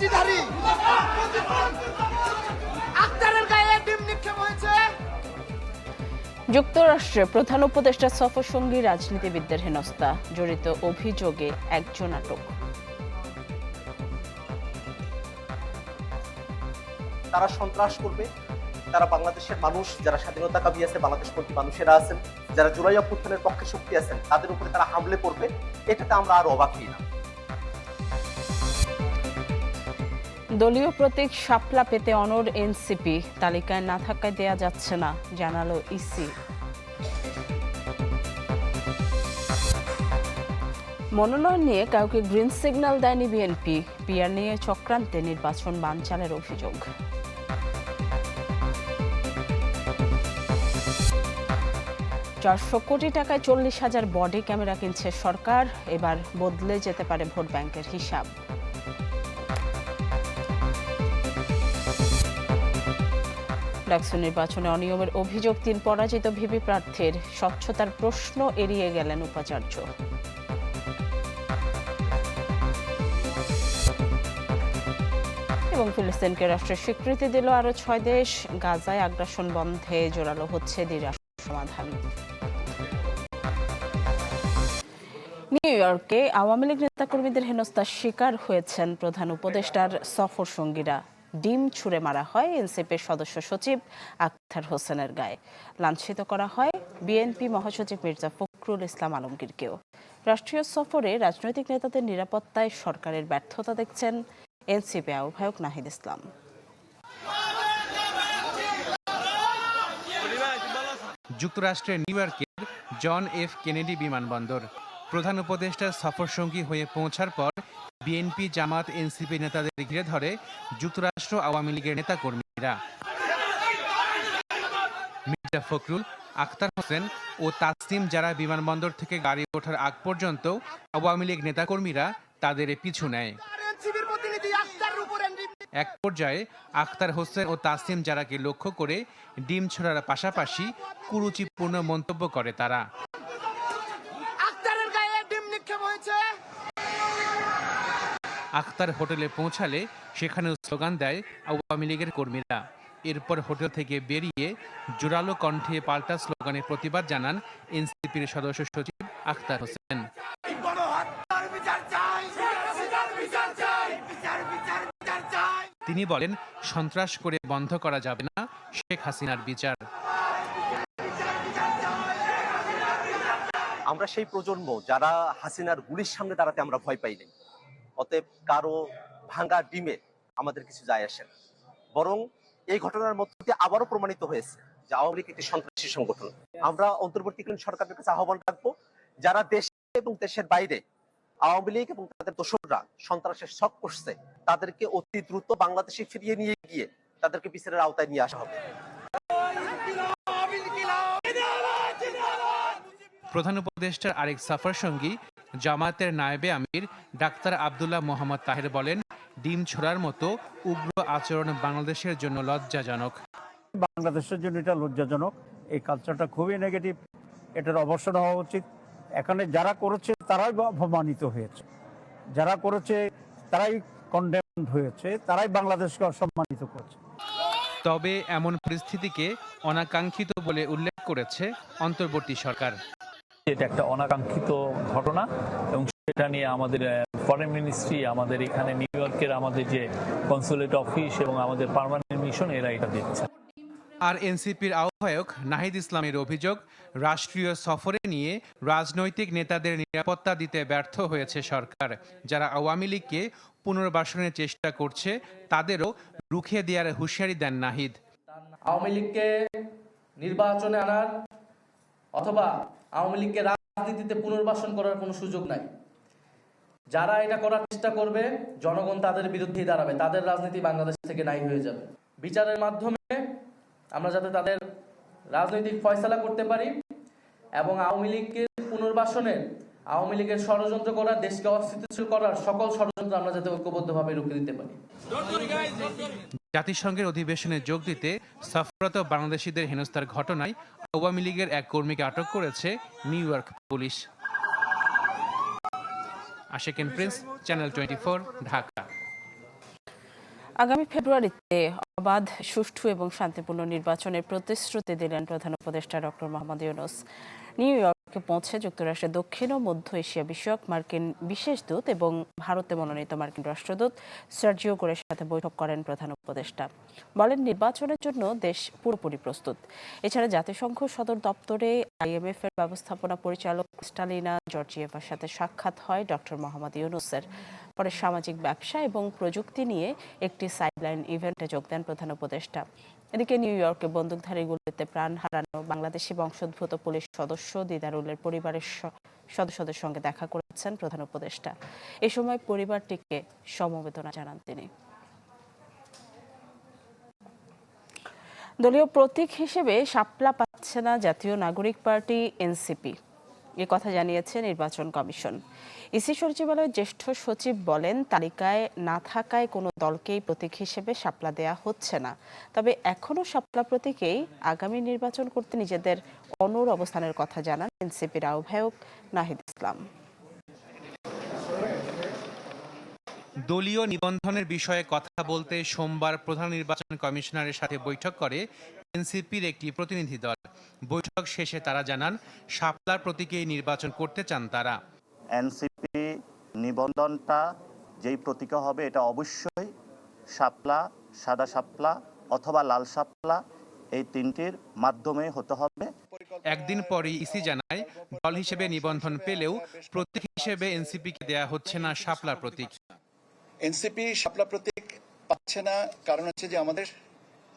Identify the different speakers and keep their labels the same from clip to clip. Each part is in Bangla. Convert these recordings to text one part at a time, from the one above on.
Speaker 1: লাঠিধারী আক্তারের গায়ে ডিম নিক্ষেপ হয়েছে।
Speaker 2: যুক্তরাষ্ট্রে প্রধান উপদেষ্টা সফর সঙ্গী রাজনীতিবিদদের হেনস্থা জড়িত অভিযোগে একজন আটক।
Speaker 3: তারা সন্ত্রাস করবে। তারা বাংলাদেশের মানুষ যারা স্বাধীনতা কামী আছে বাংলাদেশ বাংলাদেশপন্থী মানুষেরা আছেন যারা জুলাই অভ্যুত্থানের পক্ষে শক্তি আছেন তাদের উপরে তারা হামলে পড়বে। এটাতে আমরা আর অবাক হই না।
Speaker 2: দলীয় প্রতীক শাপলা পেতে অনর এনসিপি। তালিকায় না থাকায় দেয়া যাচ্ছে না, জানালো ইসি। মনোনয়ন নিয়ে কাউকে গ্রিন সিগন্যাল দেয়নি বিএনপি পিয়ার নিয়ে চক্রান্তে নির্বাচন বানচালের অভিযোগ। চারশো কোটি টাকায় চল্লিশ হাজার বডি ক্যামেরা কিনছে সরকার, এবার বদলে যেতে পারে ভোট ব্যাংকের হিসাব। ডাকসু নির্বাচনে অনিয়মের অভিযোগ, তিন পরাজিত ভিপি প্রার্থীর স্বচ্ছতার প্রশ্ন এড়িয়ে গেলেন উপাচার্য। এবং ফিলিস্তিনকে রাষ্ট্রের স্বীকৃতি দিল আরও ছয় দেশ। গাজায় আগ্রাসন বন্ধে জোরালো হচ্ছে দ্বিরাষ্ট্র সমাধান। নিউ ইয়র্কে আওয়ামী লীগ নেতাকর্মীদের হেনস্থার শিকার হয়েছেন প্রধান উপদেষ্টার সফর সঙ্গীরা ডিম ছুঁড়ে মারা হয় এনসিপির সদস্য সচিব আখতার হোসেনের গায়ে। লাঞ্ছিত করা হয় বিএনপি মহাসচিব মির্জা ফখরুল ইসলাম আলমগীরকেও। রাষ্ট্রীয় সফরে রাজনৈতিক নেতাদের নিরাপত্তায় সরকারের ব্যর্থতা দেখছেন এনসিপি আহ্বায়ক নাহিদ ইসলাম।
Speaker 4: যুক্তরাষ্ট্রের নিউ ইয়র্কের জন এফ কেনেডি বিমানবন্দর। প্রধান উপদেষ্টার সফরসঙ্গী হয়ে পৌঁছার পর বিএনপি, জামাত, এনসিপি নেতাদের ঘিরে ধরে যুক্তরাষ্ট্র আওয়ামী লীগের নেতাকর্মীরা। মির্জা ফখরুল, আখতার হোসেন ও তাসনিম যারা বিমানবন্দর থেকে গাড়ি ওঠার আগ পর্যন্ত আওয়ামী লীগ নেতাকর্মীরা তাদের পিছু নেয়। এক পর্যায়ে আখতার হোসেন ও তাসিম জারাকে লক্ষ্য করে ডিম ছোড়ার পাশাপাশি কুরুচিপূর্ণ মন্তব্য করে তারা। আখতার হোটেলে পৌঁছালে সেখানেও স্লোগান দেয় আওয়ামী লীগের কর্মীরা। এরপর হোটেল থেকে বেরিয়ে জোরালো কণ্ঠে পাল্টা স্লোগানের প্রতিবাদ জানান এনসিপির সদস্য সচিব আখতার হোসেন। তিনি বলেন সন্ত্রাস করে বন্ধ করা যাবে না শেখ হাসিনার বিচার।
Speaker 3: আমরা সেই প্রজন্ম যারা হাসিনার গুলির সামনে দাঁড়াতে আমরা ভয় পাই নাই। অতএব কারও ভাঙ্গা ডিমে আমাদের কিছু যায় আসে না। বরং এই ঘটনার মধ্য দিয়ে আবারও প্রমাণিত হয়েছে যে আওয়ামী লীগ একটি সন্ত্রাসী সংগঠন। আমরা অন্তর্বর্তীকালীন সরকারের কাছে আহ্বান রাখব যারা দেশে এবং দেশের বাইরে আওয়ামী লীগ এবং তাদের দোসররা সন্ত্রাসের শখ করছে তাদেরকে অতি দ্রুত বাংলাদেশে ফিরিয়ে নিয়ে গিয়ে তাদেরকে বিচারের আওতায় নিয়ে আসা হবে।
Speaker 4: প্রধান উপদেষ্টার আরেক সাফার সঙ্গী জামায়াতের নায়েবে আমির ডাক্তার আবদুল্লাহ মোহাম্মদ তাহের বলেন ডিম ছোড়ার মতো উগ্র আচরণ বাংলাদেশের জন্য লজ্জাজনক।
Speaker 5: বাংলাদেশের জন্য এটা লজ্জাজনক। এই কালচারটা খুবই নেগেটিভ এটার অবসর হওয়া উচিত। এখানে যারা করেছে তারাই অপমানিত হয়েছে। যারা করেছে তারাই কন্ডেমড হয়েছে। তারাই বাংলাদেশকে অসম্মানিত করছে।
Speaker 4: তবে এমন পরিস্থিতিকে অনাকাঙ্ক্ষিত বলে উল্লেখ করেছে অন্তর্বর্তী সরকার।
Speaker 6: এটা একটা অনাকাঙ্ক্ষিত ঘটনা এবং সেটা নিয়ে আমাদের ফরেন মিনিস্ট্রি আমাদের এখানে নিউ ইয়র্কের আমাদের যে কনসুলেট অফিস এবং আমাদের পার্মানেন্ট মিশন এরা এটা দেখছে
Speaker 4: আর এনসিপির আহ্বায়ক নাহিদ ইসলামের অভিযোগ রাষ্ট্রীয় সফরে নিয়ে রাজনৈতিক নেতাদের নিরাপত্তা দিতে ব্যর্থ হয়েছে সরকার। যারা আওয়ামী লীগকে পুনর্বাসনের চেষ্টা করছে তাদেরও রুখে দেওয়ার হুঁশিয়ারি দেন নাহিদ।
Speaker 7: আওয়ামী লীগকে নির্বাচনে আনার অথবা আওয়ামী লীগকে রাজনীতিতে পুনর্বাসন করার কোনো সুযোগ নাই। যারা এটা করার চেষ্টা করবে, জনগণ তাদের বিরুদ্ধেই দাঁড়াবে, তাদের রাজনীতি বাংলাদেশ থেকে নাই হয়ে যাবে। বিচারের মাধ্যমে আমরা যাতে তাদের রাজনৈতিক ফয়সালা করতে পারি এবং আওয়ামী লীগকে পুনর্বাসনের আওয়ামী লীগের ষড়যন্ত্র করার দেশকে অস্থিতিশীল করার সকল ষড়যন্ত্র আমরা যাতে ঐক্যবদ্ধভাবে রুখে দিতে পারি।
Speaker 4: জাতিসংঘের অধিবেশনে যোগ দিতে সফররত বাংলাদেশিদের হেনস্থার ঘটনায় আওয়ামী লীগের এক কর্মীকে আটক করেছে New York police. Prince, channel twenty Dhaka.
Speaker 2: আগামী ফেব্রুয়ারিতে অবাধ, সুষ্ঠু এবং শান্তিপূর্ণ নির্বাচনের প্রতিশ্রুতি দিলেন প্রধান উপদেষ্টা ডক্টর মোহাম্মদ ইউনুস। নিউ ইয়র্কে পৌঁছে যুক্তরাষ্ট্রের দক্ষিণ ও মধ্য এশিয়া বিষয়ক মার্কিন বিশেষ দূত এবং ভারতে মনোনীত মার্কিন রাষ্ট্রদূত সার্জিও গোরের সাথে বৈঠক করেন প্রধান উপদেষ্টা। বলেন, নির্বাচনের জন্য দেশ পুরোপুরি প্রস্তুত। এছাড়া জাতিসংঘ সদর দপ্তরে আইএমএফ এর ব্যবস্থাপনা পরিচালক স্টালিনা জর্জিয়েভার সাথে সাক্ষাৎ হয় ডক্টর মোহাম্মদ ইউনুসের। পরে সামাজিক ব্যবসা এবং প্রযুক্তি নিয়ে একটি সাইডলাইন ইভেন্টে যোগ দেন প্রধান উপদেষ্টা। এদিকে নিউ ইয়র্কে বন্দুকধারী গুলিতে প্রাণ হারানো বাংলাদেশি বংশোদ্ভূত পুলিশ সদস্য দিদারুলের পরিবারের সদস্যদের সঙ্গে দেখা করেছেন প্রধান উপদেষ্টা। এ সময় পরিবারটিকে সমবেদনা জানান তিনি। দলীয় প্রতীক হিসেবে শাপলা পাচ্ছে না জাতীয় নাগরিক পার্টি এনসিপি। এ কথা জানিয়েছে নির্বাচন কমিশন। ইসি সচিবালয়ের জ্যেষ্ঠ সচিব বলেন, তালিকায় না থাকায় কোনো দলকেই প্রতীক হিসেবে শাপলা দেয়া হচ্ছে না। তবে এখনও শাপলা প্রতীকেই আগামী নির্বাচন করতে নিজেদের অনুর অবস্থানের কথা জানান এনসিপির আহ্বায়ক নাহিদ ইসলাম।
Speaker 4: দলীয় নিবন্ধনের বিষয়ে কথা বলতে সোমবার প্রধান নির্বাচন কমিশনারের সাথে বৈঠক করে এনসিপির একটি প্রতিনিধি দল। বৈঠক শেষে তারা জানান শাপলার প্রতীকেই নির্বাচন করতে চান তারা।
Speaker 8: এনসিপি নিবন্ধনটা যেই প্রতীকে হবে এটা অবশ্যই শাপলা সাদা শাপলা অথবা লাল শাপলা এই তিনটির মাধ্যমে হতে হবে।
Speaker 4: একদিন পরই ইসি জানায় দল হিসেবে নিবন্ধন পেলেও প্রতীক হিসেবে এনসিপিকে দেয়া হচ্ছে না শাপলার প্রতীক।
Speaker 9: এনসিপি শাপলা প্রতীক পাচ্ছে না কারণ হচ্ছে যে আমাদের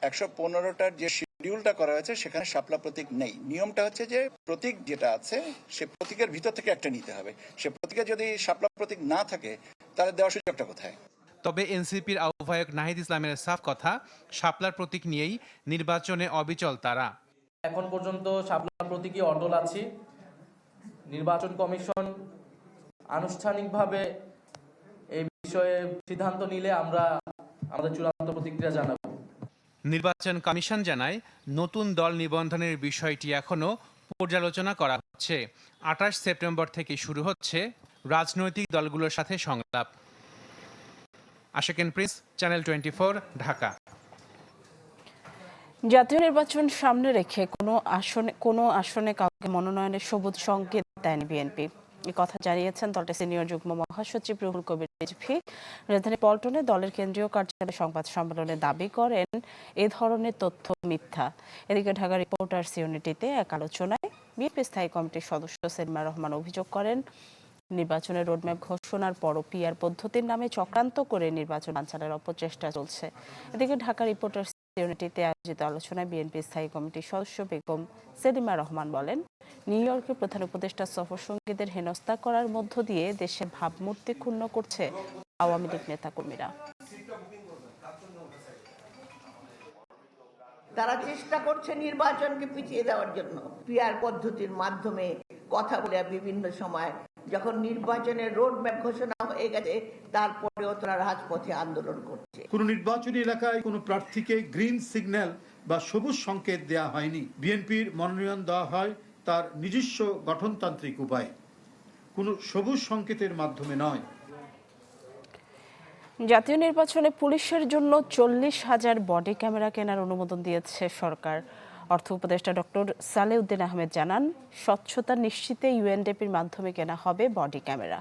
Speaker 9: একশো পনেরোটার যে শিডিউলটা করা হয়েছে সেখানে শাপলা প্রতীক নেই। নিয়মটা হচ্ছে যে প্রতীক যেটা আছে সে প্রতীকের ভিতর থেকে একটা নিতে হবে। সে প্রতীকে যদি শাপলা প্রতীক না থাকে তাহলে দেওয়ার সুযোগটা কোথায়?
Speaker 4: তবে এনসিপির আহ্বায়ক নাহিদ ইসলামের সাফ কথা শাপলার প্রতীক নিয়েই নির্বাচনে অবিচল তারা।
Speaker 7: এখন পর্যন্ত শাপলা প্রতীকই অটল আছি। নির্বাচন কমিশন আনুষ্ঠানিকভাবে এই বিষয়ে সিদ্ধান্ত নিলে আমরা আমাদের চূড়ান্ত প্রতিক্রিয়া জানাব।
Speaker 4: নির্বাচন কমিশন জানায়, নতুন দল নিবন্ধনের বিষয়টি এখনও পর্যালোচনা করা হচ্ছে। আঠাশ সেপ্টেম্বর থেকে শুরু হচ্ছে রাজনৈতিক দলগুলোর সাথে সংলাপ। Asheken Prince, channel twenty Dhaka.
Speaker 2: জাতীয় নির্বাচন সামনে রেখে কোনো আসনে কোনো আসনে কাউকে মনোনয়নের সবুজ সংকেত দেয়নি বিএনপি। এ কথা জানিয়েছেন দলটির সিনিয়র যুগ্ম মহাসচিব রুহুল কবির। রিজভী রাজধানী পল্টনে দলের কেন্দ্রীয় কার্যালয়ে সংবাদ সম্মেলনে দাবি করেন, এ ধরনের তথ্য মিথ্যা। এদিকে ঢাকা রিপোর্টার্স ইউনিটিতে এক আলোচনায় বিএনপি স্থায়ী কমিটির সদস্য সেলমা রহমান অভিযোগ করেন নির্বাচনের রোডম্যাপ ঘোষণার পরও পিআর পদ্ধতির নামে চক্রান্ত করে নির্বাচন বাঞ্চালের অপচেষ্টা চলছে। এদিকে ঢাকা রিপোর্টার্স ইউনিটিতে আয়োজিত আলোচনায় বিএনপি স্থায়ী কমিটির সদস্য বেগম সেলিমা রহমান বলেন, নিউ ইয়র্কে প্রধান উপদেষ্টা সফর সঙ্গীদের হেনস্থা করার মধ্য দিয়ে দেশের ভাবমূর্তি ক্ষুণ্ণ করছে আওয়ামী লীগ নেতাকর্মীরা।
Speaker 10: তারা চেষ্টা করছে নির্বাচনকে পিছিয়ে দেওয়ার জন্য, পিআর পদ্ধতির মাধ্যমে কথা বলে বিভিন্ন সময় যখন নির্বাচনের রোড ম্যাপ ঘোষণা হয়ে গেছে তারপরেও তারা রাজপথে আন্দোলন করছে।
Speaker 11: কোনো নির্বাচনী এলাকায় কোনো প্রার্থীকে গ্রিন সিগন্যাল বা সবুজ সংকেত দেয়া হয়নি। বিএনপির মনোনয়ন দেওয়া হয় তার নিজস্ব গঠনতান্ত্রিক উপায়। কোনো সবুজ সংকেতের মাধ্যমে নয়।
Speaker 2: জাতীয় নির্বাচনে পুলিশের জন্য চল্লিশ হাজার বডি ক্যামেরা কেনার অনুমোদন দিয়েছে সরকার। অর্থ উপদেষ্টা ডক্টর সালেউদ্দিন আহমেদ জানান, স্বচ্ছতা নিশ্চিতে ইউএনডিপির মাধ্যমে কেনা হবে বডি ক্যামেরা।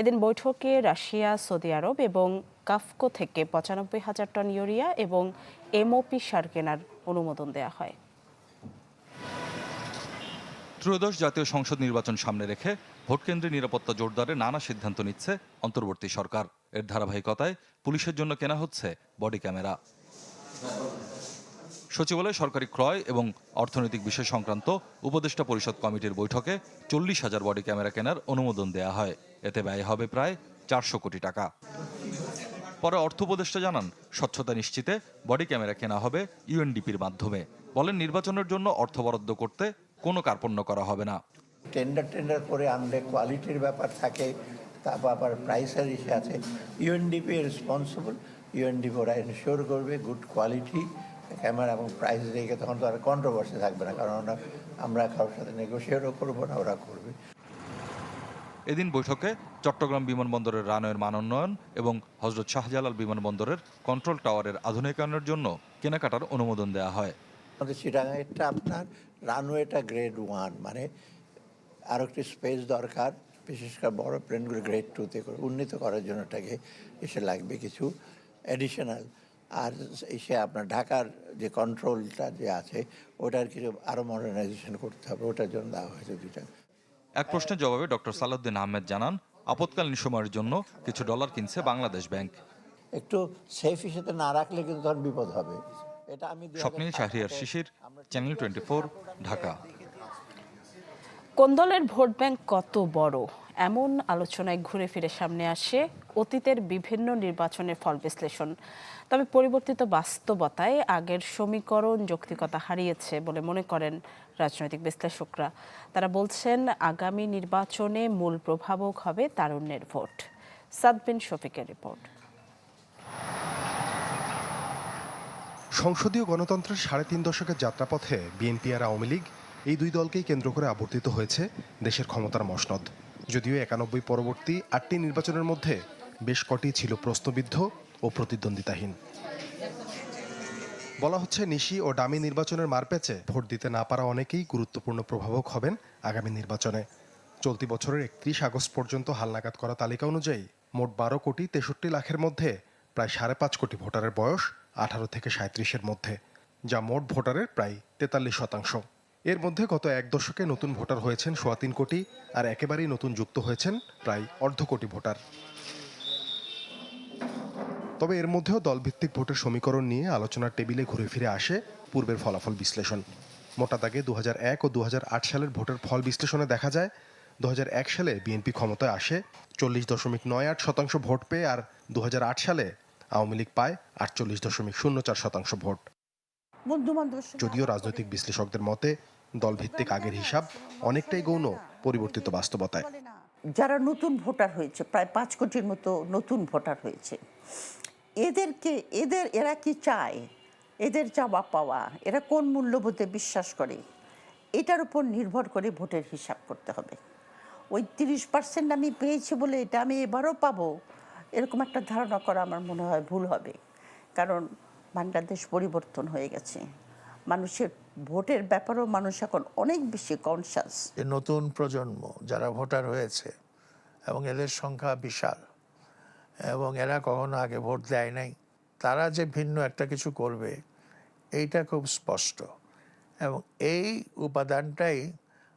Speaker 2: এদিন বৈঠকে রাশিয়া, সৌদি আরব এবং কাফকো থেকে পঁচানব্বই হাজার টন ইউরিয়া এবং এমওপি সার কেনার অনুমোদন দেওয়া হয়।
Speaker 12: ত্রয়োদশ জাতীয় সংসদ নির্বাচন সামনে রেখে ভোটকেন্দ্রে নিরাপত্তা জোরদারে নানা সিদ্ধান্ত নিচ্ছে অন্তর্বর্তী সরকার। এর ধারাবাহিকতায় পুলিশের জন্য কেনা হচ্ছে বডি ক্যামেরা। সচিবালয় সরকারি ক্রয় এবং অর্থনৈতিক বিষয় সংক্রান্ত উপদেষ্টা পরিষদ কমিটির বৈঠকে চল্লিশ হাজার বডি ক্যামেরা কেনার অনুমোদন দেয়া হয়। এতে ব্যয় হবে প্রায় চারশো কোটি টাকা। পরে অর্থ উপদেষ্টা জানান, স্বচ্ছতা নিশ্চিতে বডি ক্যামেরা কেনা হবে ইউএনডিপির মাধ্যমে। বলেন, নির্বাচনের জন্য অর্থ বরাদ্দ করতে কোনো কার্পণ্য করা হবে না।
Speaker 13: টেন্ডার টেন্ডার করে আনলে কোয়ালিটির ব্যাপার থাকে তারপর আবার প্রাইসের ইসে আছে। ইউএনডিপি রেসপন্সিবল ইউএনডিপি ওরা এনশিওর করবে গুড কোয়ালিটি ক্যামেরা এবং প্রাইস রেখে তখন তো আর কন্ট্রোভার্সি থাকবে না কারণ ওরা আমরা কারোর সাথে নেগোসিয়েটও করব না ওরা করবে।
Speaker 12: এদিন বৈঠকে চট্টগ্রাম বিমানবন্দরের রানওয়ের মান উন্নয়ন এবং হজরত শাহজালাল বিমানবন্দরের কন্ট্রোল টাওয়ারের আধুনিকায়নের জন্য কেনাকাটার অনুমোদন দেওয়া হয়।
Speaker 13: আমাদের চিটাগাংয়েরটা আপনার রানওয়েটা গ্রেড ওয়ান মানে আরও একটি স্পেস দরকার বিশেষ করে বড় প্লেনগুলো গ্রেড টুতে করে উন্নীত করার জন্য এটাকে এসে লাগবে কিছু অ্যাডিশনাল আর এসে আপনার ঢাকার যে কন্ট্রোলটা যে আছে ওটার কিছু আরও মডার্নাইজেশন করতে হবে ওটার জন্য দেওয়া হয়েছে দুইটা।
Speaker 12: এক প্রশ্নের জবাবে ডক্টর সালাউদ্দিন আহমেদ জানান আপৎকালীন সময়ের জন্য কিছু ডলার কিনছে বাংলাদেশ ব্যাংক
Speaker 13: একটু সেফ হিসেবে না রাখলে কিন্তু তখন বিপদ হবে। এটা আমি
Speaker 12: স্বপ্নিল শাহরিয়ার শিশির চ্যানেল টোয়েন্টি ঢাকা।
Speaker 2: কোন দলের ভোট ব্যাংক কত বড়? এমন আলোচনায় ঘুরে ফিরে সামনে আসে অতীতের বিভিন্ন নির্বাচনের ফল বিশ্লেষণ। তবে পরিবর্তিত বাস্তবতায় আগের সমীকরণ যৌক্তিকতা হারিয়েছে বলে মনে করেন রাজনৈতিক বিশ্লেষকরা। তারা বলছেন, আগামী নির্বাচনে মূল প্রভাবক হবে তারুণ্যের ভোট। সাদবিন শফিকের রিপোর্ট।
Speaker 14: সংসদীয় গণতন্ত্রের সাড়ে তিন দশকের যাত্রাপথে বিএনপি আর আওয়ামী লীগ এই দুই দলকেই কেন্দ্র করে আবর্তিত হয়েছে দেশের ক্ষমতার মসনদ। যদিও একানব্বই পরবর্তী আটটি নির্বাচনের মধ্যে বেশ কটি ছিল প্রশ্নবিদ্ধ ও প্রতিদ্বন্দ্বিতাহীন। বলা হচ্ছে, নিশি ও ডামি নির্বাচনের মারপ্যাচে ভোট দিতে না পারা অনেকেই গুরুত্বপূর্ণ প্রভাবক হবেন আগামী নির্বাচনে। চলতি বছরের একত্রিশ আগস্ট পর্যন্ত হালনাগাদ করা তালিকা অনুযায়ী মোট বারো কোটি তেষট্টি লাখের মধ্যে প্রায় সাড়ে পাঁচ কোটি ভোটারের বয়স আঠারো থেকে সাঁত্রিশের মধ্যে, যা মোট ভোটারের প্রায় তেতাল্লিশ শতাংশ। এর মধ্যে গত এক দশকে নতুন ভোটার হয়েছেন সোয়া তিন কোটি আর একেবারেই নতুন যুক্ত হয়েছেন প্রায় অর্ধ কোটি ভোটার। তবে এর মধ্যেও দলভিত্তিক ভোটের সমীকরণ নিয়ে আলোচনার টেবিলে ঘুরে ফিরে আসে পূর্বের ফলাফল বিশ্লেষণ। মোটা দাগে দু হাজার এক ও দু হাজার আট সালের ভোটের ফল বিশ্লেষণে দেখা যায় দু হাজার এক সালে বিএনপি ক্ষমতায় আসে চল্লিশ দশমিক নয় আট শতাংশ ভোট পেয়ে আর দু হাজার আট সালে আওয়ামী লীগ পায় আটচল্লিশ দশমিক শূন্য চার শতাংশ ভোট। যদিও রাজনৈতিক বিশ্লেষকদের মতে দলভিত্তিক আগের হিসাব অনেকটাই গৌণ, পরিবর্তিত বাস্তবতায়।
Speaker 10: যারা নতুন ভোটার হয়েছে, প্রায় পাঁচ কোটির মতো নতুন ভোটার হয়েছে, এদেরকে, এদের, এরা কি চায়? এদের চাওয়া পাওয়া, এরা কোন মূল্যবোধে বিশ্বাস করে? এটার উপর নির্ভর করে ভোটের হিসাব করতে হবে। ওই তিরিশ পার্সেন্ট আমি পেয়েছি বলে এটা আমি এবারও পাবো, এরকম একটা ধারণা করা আমার মনে হয় ভুল হবে। কারণ বাংলাদেশ পরিবর্তন হয়ে গেছে। মানুষের ভোটের ব্যাপারেও মানুষ এখন অনেক বেশি কনসাস
Speaker 13: নতুন প্রজন্ম যারা ভোটার হয়েছে এবং এদের সংখ্যা বিশাল, এবং এরা কখনো আগে ভোট দেয় নাই, তারা যে ভিন্ন একটা কিছু করবে, এইটা খুব স্পষ্ট। এবং এই উপাদানটাই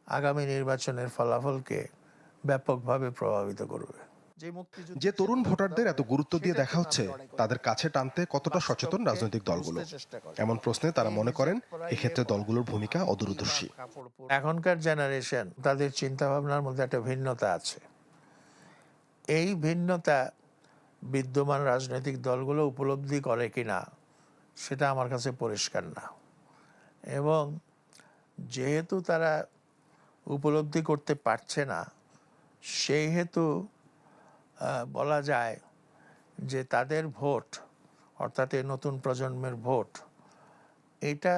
Speaker 13: আগামী নির্বাচনের ফলাফলকে ব্যাপকভাবে প্রভাবিত করবে।
Speaker 14: যে তরুণ ভোটারদের এত গুরুত্ব দিয়ে দেখা হচ্ছে তাদের কাছে টানতে কতটা সচেতন রাজনৈতিক দলগুলো? এমন প্রশ্নে তারা মনে করেন এক্ষেত্রে দলগুলোর ভূমিকা অদূরদর্শী।
Speaker 13: এখনকার জেনারেশন তাদের চিন্তা ভাবনার মধ্যে একটা ভিন্নতা আছে। এই ভিন্নতা বিদ্যমান রাজনৈতিক দলগুলো উপলব্ধি করে কিনা সেটা আমার কাছে পরিষ্কার না। এবং যেহেতু তারা উপলব্ধি করতে পারছে না সেই হেতু বলা যায় যে তাদের ভোট, অর্থাৎ এই নতুন প্রজন্মের ভোট এটা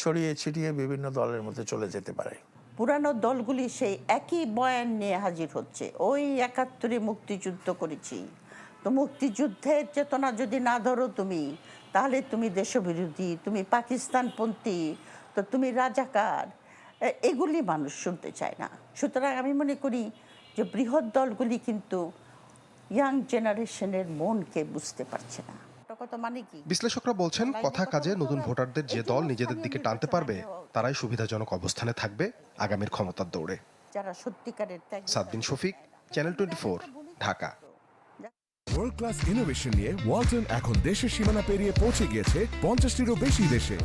Speaker 13: ছড়িয়ে ছিটিয়ে বিভিন্ন দলের মধ্যে চলে যেতে পারে।
Speaker 10: পুরানো দলগুলি সেই একই বয়ান নিয়ে হাজির হচ্ছে। ওই একাত্তরে মুক্তিযুদ্ধ করেছি। তো মুক্তিযুদ্ধের চেতনা যদি না ধরো তুমি, তাহলে তুমি দেশবিরোধী, তুমি পাকিস্তানপন্থী, তো তুমি রাজাকার এগুলি মানুষ শুনতে চায় না। সুতরাং আমি মনে করি যে বৃহৎ দলগুলি কিন্তু ইয়াং জেনারেশনের মনকে বুঝতে পারছে না। মানে
Speaker 14: বিশ্লেষকরা বলছেন কথা কাজে নতুন ভোটারদের যে দল নিজেদের দিকে টানতে পারবে তারাই সুবিধাজনক অবস্থানে থাকবে আগামীর ক্ষমতার দৌড়ে।
Speaker 10: যারা সত্যিকারের
Speaker 14: Sadbin Shafiq channel twenty Dhaka.
Speaker 1: World class innovation নিয়ে ওয়ালটন এখন দেশের সীমানা পেরিয়ে পৌঁছে গিয়েছে পঞ্চাশটিরও বেশি দেশে।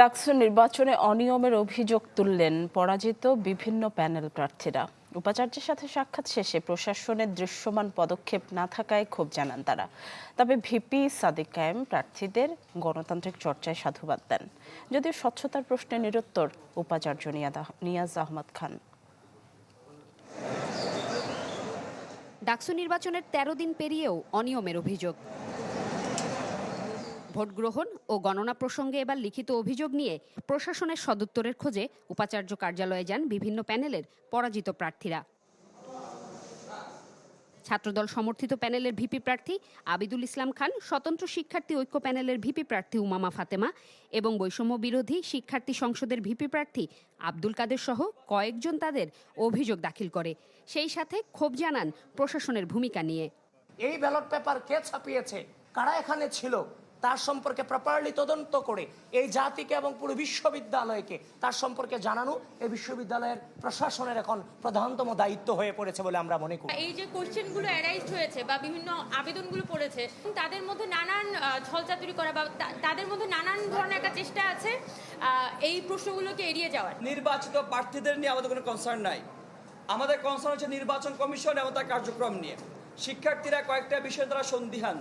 Speaker 2: ডাকসু নির্বাচনে অনিয়মের অভিযোগ তুললেন পরাজিত বিভিন্ন প্যানেল প্রার্থীরা। উপাচার্যের সাথে সাক্ষাৎ শেষে প্রশাসনের দৃশ্যমান পদক্ষেপ না থাকায় ক্ষোভ জানান তারা। তবে ভিপি সাদিক কায়েম প্রার্থীদের গণতান্ত্রিক চর্চায় সাধুবাদ দেন। যদিও স্বচ্ছতার প্রশ্নে নিরুত্তর উপাচার্য নিয়াজ আহমদ খান।
Speaker 15: ডাকসু নির্বাচনের ১৩ দিন পেরিয়েও অনিয়মের অভিযোগ। ভোট গ্রহণ ও গণনা প্রসঙ্গে এবার লিখিত অভিযোগ নিয়ে প্রশাসনের সদুত্তরের খোঁজে উপাচার্য কার্যালয়ে যান বিভিন্ন প্যানেলের পরাজিত প্রার্থীরা। ছাত্রদল সমর্থিত প্যানেলের ভিপি প্রার্থী আবিদুল ইসলাম খান, স্বতন্ত্র শিক্ষার্থী ঐক্য প্যানেলের ভিপি প্রার্থী উমামা ফাতেমা এবং বৈষম্য বিরোধী শিক্ষার্থী সংসদের ভিপি প্রার্থী আব্দুল কাদের সহ কয়েকজন তাদের অভিযোগ দাখিল করে। সেই সাথে ক্ষোভ জানান প্রশাসনের ভূমিকা নিয়ে।
Speaker 16: এই ব্যালট পেপার কে ছাপিয়েছে? কারা এখানে ছিল? তার সম্পর্কে প্রপারলি তদন্ত করে এই জাতিকে এবং পুরো বিশ্ববিদ্যালয়কে তার সম্পর্কে জানানো এই বিশ্ববিদ্যালয়ের প্রশাসনের এখন প্রধানতম দায়িত্ব হয়ে পড়েছে বলে আমরা মনে করি।
Speaker 17: এই যে কোশ্চেনগুলো অ্যারাইজ হয়েছে বা বিভিন্ন আবেদনগুলো পড়েছে তাদের মধ্যে নানান আহ, ছলচাতুরি করা বা তাদের মধ্যে নানান ধরনের একটা চেষ্টা আছে আহ, এই প্রশ্নগুলোকে এড়িয়ে যাওয়ার।
Speaker 16: নির্বাচিত প্রার্থীদের নিয়ে আমাদের কোনো কনসার্ন নাই। আমাদের কনসার্ন হচ্ছে নির্বাচন কমিশন এবং তার কার্যক্রম নিয়ে। শিক্ষার্থীরা কয়েকটা বিষয় দ্বারা সন্দিহান।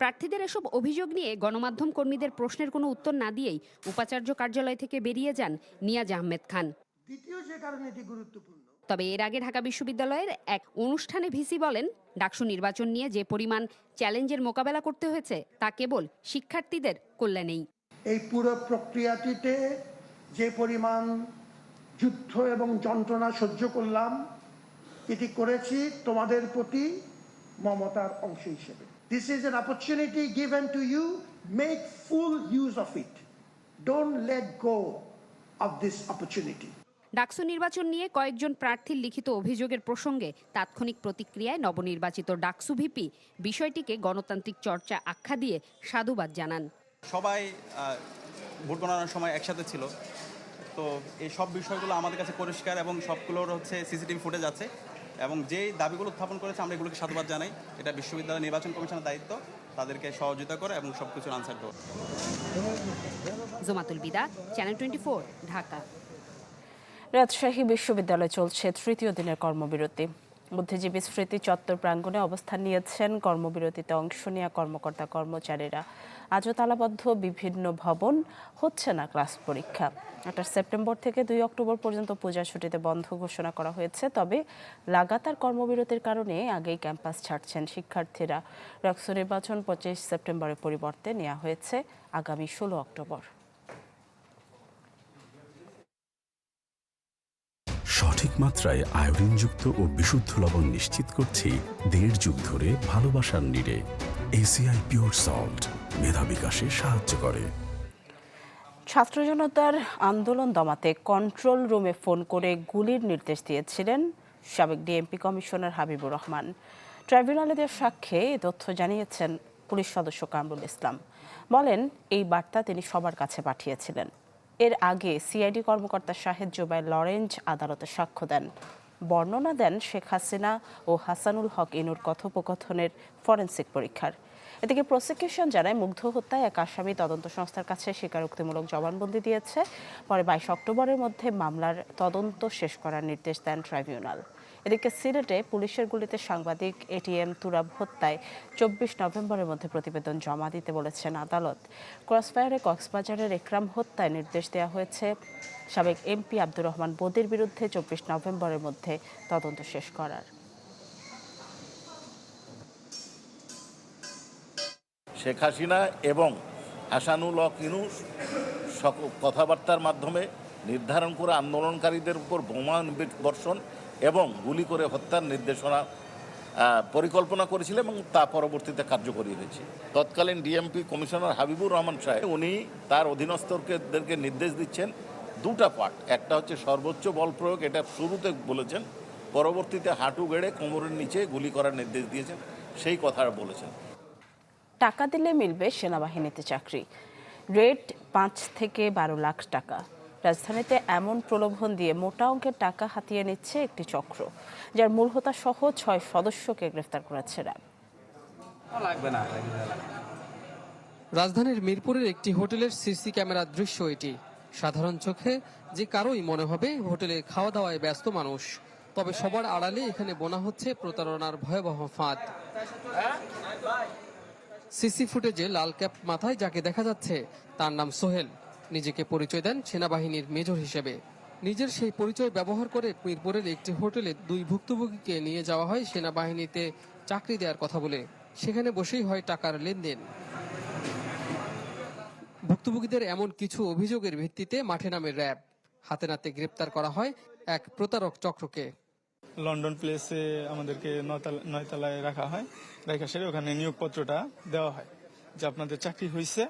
Speaker 15: প্রার্থীদের এসব অভিযোগ নিয়ে গণমাধ্যম কর্মীদের প্রশ্নের কোনো উত্তর না দিয়েই উপাচার্য কার্যালয় থেকে বেরিয়ে যান নিয়াজ আহমেদ খান।
Speaker 16: দ্বিতীয় যে কারণে এটি গুরুত্বপূর্ণ
Speaker 15: তবে এর আগে ঢাকা বিশ্ববিদ্যালয়ের এক অনুষ্ঠানে ভিসি বলেন ডাকসু নির্বাচন নিয়ে যে পরিমাণ চ্যালেঞ্জের মোকাবেলা করতে হয়েছে তা কেবল শিক্ষার্থীদের কল্যাণেই।
Speaker 16: এই পুরো প্রক্রিয়াটিতে যে পরিমাণ যুদ্ধ এবং যন্ত্রণা সহ্য করলাম এটি করেছি তোমাদের প্রতি মমতার অংশ হিসেবে। This is an opportunity given to you make full use of it don't let go of this opportunity
Speaker 15: DUCSU নির্বাচন নিয়ে কয়েকজন প্রার্থীর লিখিত অভিযোগের প্রসঙ্গে তাৎক্ষণিক প্রতিক্রিয়ায় নবনির্বাচিত ডাকসু ভিপি বিষয়টিকে গণতান্ত্রিক চর্চা আখ্যা দিয়ে সাধুবাদ জানান।
Speaker 16: সবাই ভোট গণনার সময় একসাথে ছিল। তো এই সব বিষয়গুলো আমাদের কাছে পরিষ্কার এবং সবগুলোর হচ্ছে সিসিটিভি ফুটেজ আছে। এবং যেই দাবিগুলো উত্থাপন করেছে আমরা এগুলোকে সাধুবাদ জানাই। এটা বিশ্ববিদ্যালয় নির্বাচন কমিশনের দায়িত্ব। তাদেরকে সহযোগিতা করে এবং সব কিছুর আনসার দেওয়া
Speaker 15: জোমাতুল বিদা চ্যানেল টোয়েন্টি ঢাকা।
Speaker 2: রাজশাহী বিশ্ববিদ্যালয়ে চলছে তৃতীয় দিনের কর্মবিরতি। বুদ্ধিজীবী স্মৃতি চত্বর প্রাঙ্গণে অবস্থান নিয়েছেন কর্মবিরতিতে অংশ নেওয়া কর্মকর্তা কর্মচারীরা। আজও তালাবদ্ধ বিভিন্ন ভবন, হচ্ছে না ক্লাস পরীক্ষা। আঠাশ সেপ্টেম্বর থেকে দুই অক্টোবর পর্যন্ত পূজা ছুটিতে বন্ধ ঘোষণা করা হয়েছে, তবে লাগাতার কর্মবিরতির কারণে আগেই ক্যাম্পাস ছাড়ছেন শিক্ষার্থীরা। রাক্স নির্বাচন পঁচিশ সেপ্টেম্বরের পরিবর্তে নেওয়া হয়েছে আগামী ষোলো অক্টোবর।
Speaker 1: সঠিক মাত্রায় আয়োডিনযুক্ত ও বিশুদ্ধ লবণ নিশ্চিত করছি দেড় যুগ ধরে ভালোবাসার নিরে এসিআই পিওর সল্ট মেধা বিকাশে সাহায্য করে।
Speaker 2: ছাত্র জনতার আন্দোলন দমাতে কন্ট্রোল রুমে ফোন করে গুলির নির্দেশ দিয়েছিলেন সাবেক ডিএমপি কমিশনার হাবিবুর রহমান। ট্রাইব্যুনালে দেওয়ার সাক্ষ্যে এ তথ্য জানিয়েছেন পুলিশ সদস্য কামরুল ইসলাম। বলেন, এই বার্তা তিনি সবার কাছে পাঠিয়েছিলেন। এর আগে সিআইডি কর্মকর্তা শাহেদ জুবাই লরেঞ্জ আদালতে সাক্ষ্য দেন। বর্ণনা দেন শেখ হাসিনা ও হাসানুল হক ইনুর কথোপকথনের ফরেন্সিক পরীক্ষার। এদিকে প্রসিকিউশন জানায় মুগ্ধ হত্যায় এক আসামি তদন্ত সংস্থার কাছে স্বীকারোক্তিমূলক জবানবন্দি দিয়েছে। পরে বাইশ অক্টোবরের মধ্যে মামলার তদন্ত শেষ করার নির্দেশ দেন ট্রাইব্যুনাল। এদিকে সিলেটে পুলিশের গুলিতে সাংবাদিক এটিএম তুরাব হত্যায় চব্বিশ নভেম্বরের মধ্যে প্রতিবেদন জমা দিতে বলেছেন আদালত। ক্রসফায়ারে কক্সবাজারের একরাম হত্যায় নির্দেশ দেওয়া হয়েছে। সাবেক এমপি আব্দুর রহমান বদির বিরুদ্ধে চব্বিশ নভেম্বরের মধ্যে তদন্ত শেষ করার।
Speaker 8: শেখ হাসিনা এবং হাসানুল হক ইনুস কথাবার্তার মাধ্যমে নির্ধারণ করে আন্দোলনকারীদের উপর বোমা বর্ষণ এবং গুলি করে হত্যার নির্দেশনা পরিকল্পনা করেছিলেন এবং তা পরবর্তীতে কার্যকরী হয়েছে। তৎকালীন ডিএমপি কমিশনার হাবিবুর রহমান সাহেব, উনি তার অধীনস্থদেরকে নির্দেশ দিচ্ছেন দুটা পার্ট একটা হচ্ছে সর্বোচ্চ বল প্রয়োগ, এটা শুরুতে বলেছেন, পরবর্তীতে হাঁটু গেড়ে কোমরের নিচে গুলি করার নির্দেশ দিয়েছেন, সেই কথা বলেছেন।
Speaker 2: টাকা দিলে মিলবে সেনাবাহিনীতে চাকরি। রেট পাঁচ থেকে বারো লাখ টাকা। রাজধানীতে এমন প্রলোভন দিয়ে মোটা অঙ্কের টাকা হাতিয়ে নিচ্ছে একটি চক্র যার মূল হোতা সহ ছয় সদস্যকে গ্রেফতার করেছে র্যাব।
Speaker 16: রাজধানীর মিরপুরের একটি হোটেলের সিসি ক্যামেরার দৃশ্য এটি। সাধারণ চোখে যে কারোই মনে হবে হোটেলে খাওয়া দাওয়ায় ব্যস্ত মানুষ তবে সবার আড়ালে এখানে বোনা হচ্ছে প্রতারণার ভয়াবহ ফাঁদ। সিসি ফুটেজে লাল ক্যাপ মাথায় যাকে দেখা যাচ্ছে তার নাম সোহেল। নিজেকে পরিচয় দেন সেনাবাহিনীর মেজর হিসেবে। নিজের সেই পরিচয় ব্যবহার করে মিরপুরের একটি হোটেলে দুই ভুক্তভোগীকে নিয়ে যাওয়া হয় সেনাবাহিনীতে চাকরি দেওয়ার কথা বলে। সেখানে বসেই হয় টাকার লেনদেন।
Speaker 18: ভুক্তভোগীদের এমন কিছু অভিযোগের ভিত্তিতে মাঠে নামে র্যাব। হাতে নাতে গ্রেপ্তার করা হয় এক প্রতারক চক্রকে।
Speaker 19: লন্ডন প্লেসে আমাদেরকে নয়তলা- নয়তলায় রাখা হয়। রেখা সেরে ওখানে নিয়োগপত্রটা দেওয়া হয় যে আপনাদের চাকরি হয়েছে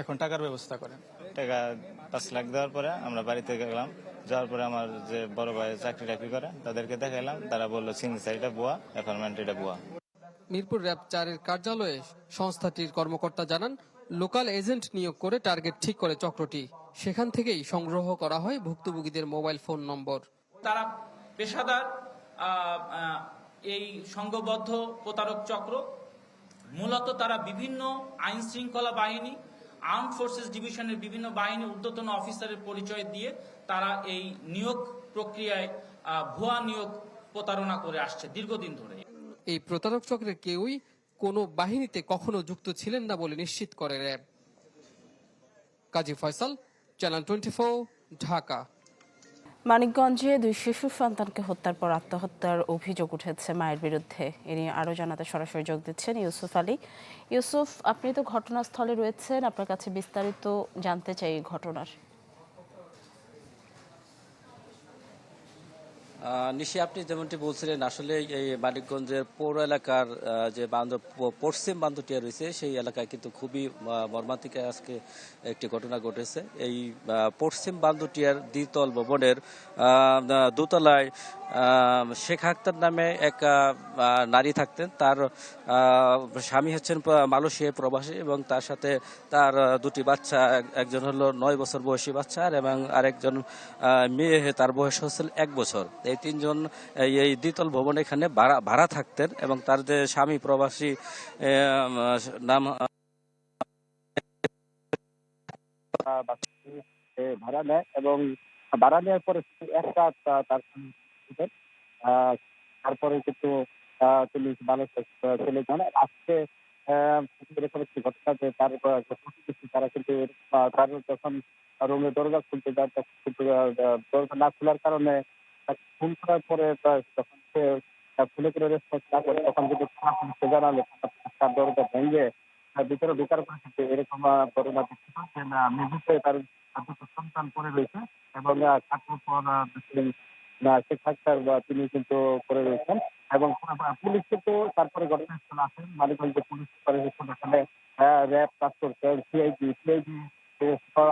Speaker 19: এখন টাকার ব্যবস্থা করেন।
Speaker 20: টাকা পাঁচ লাখ দেওয়ার পরে আমরা বাড়িতে গেলাম। যাওয়ার পরে আমার যে বড় ভাই চাকরি টাকরি করে তাদেরকে দেখাইলাম। তারা বলল এটা বুয়া অ্যাপার্টমেন্ট এটা বুয়া।
Speaker 18: মিরপুর র্যাব চারের কার্যালয়ে সংস্থাটির কর্মকর্তা জানান লোকাল এজেন্ট নিয়োগ করে টার্গেট ঠিক করে চক্রটি। সেখান থেকেই সংগ্রহ করা হয় ভুক্তভোগীদের মোবাইল ফোন নম্বর।
Speaker 21: তারা পেশাদার এই সংঘবদ্ধ প্রতারক চক্র। মূলত তারা বিভিন্ন আইন শৃঙ্খলা বাহিনী আর্ম ফোর্সেস ডিভিশনের বিভিন্ন বাহিনী ঊর্ধ্বতন অফিসারের পরিচয় দিয়ে তারা এই নিয়োগ প্রক্রিয়ায় ভুয়া নিয়োগ প্রতারণা করে আসছে দীর্ঘদিন ধরে।
Speaker 18: এই প্রতারক চক্রের কেউই কোনো বাহিনীতে কখনো যুক্ত ছিলেন না বলে নিশ্চিত করে RAB. Kazi Faisal, channel twenty Dhaka.
Speaker 2: মানিকগঞ্জে দুই শিশু সন্তানকে হত্যার পর আত্মহত্যার অভিযোগ উঠেছে মায়ের বিরুদ্ধে। এ নিয়ে আরও জানাতে সরাসরি যোগ দিচ্ছেন ইউসুফ আলী। ইউসুফ, আপনি তো ঘটনাস্থলে রয়েছেন। আপনার কাছে বিস্তারিত জানতে চাই এই ঘটনার।
Speaker 22: নিশি আপনি যেমনটি বলছিলেন, আসলে এই মানিকগঞ্জের পৌর এলাকার যে বান্ধব পশ্চিম বান্ধটিয়া রয়েছে, সেই এলাকায় কিন্তু খুবই মর্মান্তিক আজকে একটি ঘটনা ঘটেছে। এই পশ্চিম বান্ধবটিয়ার দ্বিতল ভবনের দোতলায় শেখ আক্তার নামে এক নারী থাকতেন। তার স্বামী হচ্ছেন মালয়েশিয়ায় প্রবাসী এবং তার সাথে তার দুটি বাচ্চা একজন হলো নয় বছর বয়সী বাচ্চা, আর এবং আরেকজন মেয়ে তার বয়স হচ্ছে এক বছর। এই তিনজন, এই দ্বিতল ভবন এখানে ভাড়া থাকতেন এবং তার যে স্বামী প্রবাসী নাম
Speaker 23: ভাড়া নেয় এবং ভাড়া নেওয়ার পরে একটা তার তারপরে কিন্তু তিনি চলে যান। আজকে এরকম একটি ঘটনা যে তার তারা কিন্তু তার যখন রুমে দরজা খুলতে যায় তখন দরজা না খোলার কারণে ফোন করার পরে যখন সে খুলে করে রেসপন্স না করে তখন কিন্তু থানা পুলিশকে জানালে তার দরজা ভেঙে আহ, ভিতরে ঢোকার পরে কিন্তু এরকম ঘটনা দেখতে পাচ্ছে না মেঝেতে তার দুটো সন্তান পড়ে রয়েছে এবং না শেখ হাসিনার বা তিনি কিন্তু করে রয়েছেন এবং পুলিশ কিন্তু তারপরে ঘটনাস্থলে আসেন। মালিকগঞ্জ পুলিশ করে এখানে র্যাব কাজ করছে। সিআইডি সিআইডি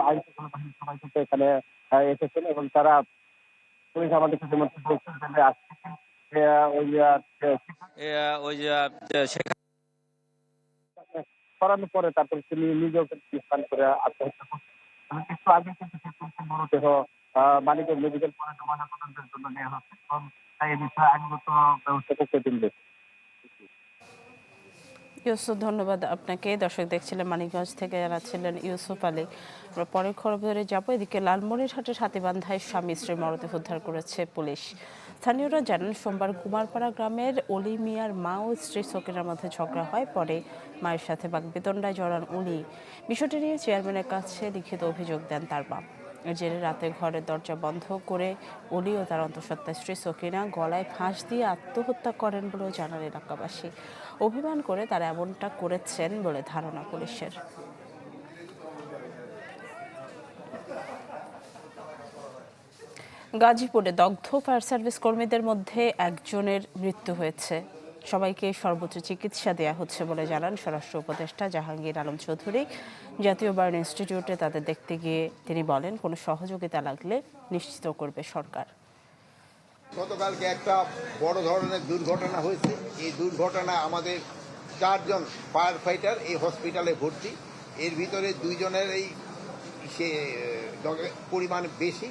Speaker 23: আইন শৃঙ্খলা বাহিনীর সবাই কিন্তু এখানে এসেছেন এবং তারা পুলিশ আমাদেরকে যেমন বলছেন যে আজকে ওই
Speaker 22: ওই
Speaker 23: করানোর পরে তারপর তিনি নিজেও স্থান করে আত্মহত্যা করছেন। একটু আগে কিন্তু সে মরদেহ মানিকগঞ্জ মেডিকেল কলেজ ময়নাতদন্তের জন্য নেওয়া হচ্ছে এবং তাই এই বিষয়ে আইনগত ব্যবস্থা করতে দিন
Speaker 2: ইউসুফ, ধন্যবাদ আপনাকে। দর্শক দেখছিলেন মানিকগঞ্জ থেকে যারা ছিলেন ইউসুফ আলী। আমরা পরের খবরে যাব। এদিকে লালমনিরহাটের হাতিবান্ধায় স্বামী স্ত্রীর মরদেহ উদ্ধার করেছে পুলিশ। স্থানীয়রা জানান, সোমবার কুমারপাড়া গ্রামের অলি মিয়ার মা ও স্ত্রী সকিনার মধ্যে ঝগড়া হয়। পরে মায়ের সাথে বাগবিতণ্ডায় জড়ান উনি। বিষয়টি নিয়ে চেয়ারম্যানের কাছে লিখিত অভিযোগ দেন তার এর জেরে রাতে ঘরের দরজা বন্ধ করে অলি ও তার অন্তঃসত্ত্বা স্ত্রী সকিনা গলায় ফাঁস দিয়ে আত্মহত্যা করেন বলেও জানান এলাকাবাসী। অভিমান করে তারা এমনটা করেছেন বলে ধারণা পুলিশের। গাজীপুরে দগ্ধ ফায়ার সার্ভিস কর্মীদের মধ্যে একজনের মৃত্যু হয়েছে। সবাইকে সর্বোচ্চ চিকিৎসা দেওয়া হচ্ছে বলে জানান স্বরাষ্ট্র উপদেষ্টা জাহাঙ্গীর আলম চৌধুরী। জাতীয় বার্ন ইনস্টিটিউটে তাদের দেখতে গিয়ে তিনি বলেন, কোনো সহযোগিতা লাগলে নিশ্চিত করবে সরকার।
Speaker 24: গতকালকে একটা বড় ধরনের দুর্ঘটনা হয়েছে। এই দুর্ঘটনা আমাদের চারজন ফায়ার ফাইটার এই হসপিটালে ভর্তি। এর ভিতরে দুইজনের এই সে পরিমাণ বেশি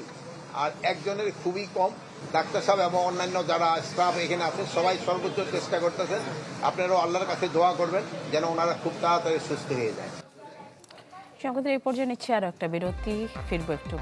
Speaker 24: আর একজনের খুবই কম। ডাক্তার সাহেব এবং অন্যান্য যারা স্টাফ এখানে আছে সবাই সর্বোচ্চ চেষ্টা করতেছেন। আপনারাও আল্লাহর কাছে দোয়া করবেন যেন ওনারা খুব তাড়াতাড়ি সুস্থ হয়ে যায়।
Speaker 2: সংবাদের এই পর্যায়ে নিচ্ছে আরও একটা বিরতি, ফিরবো একটু।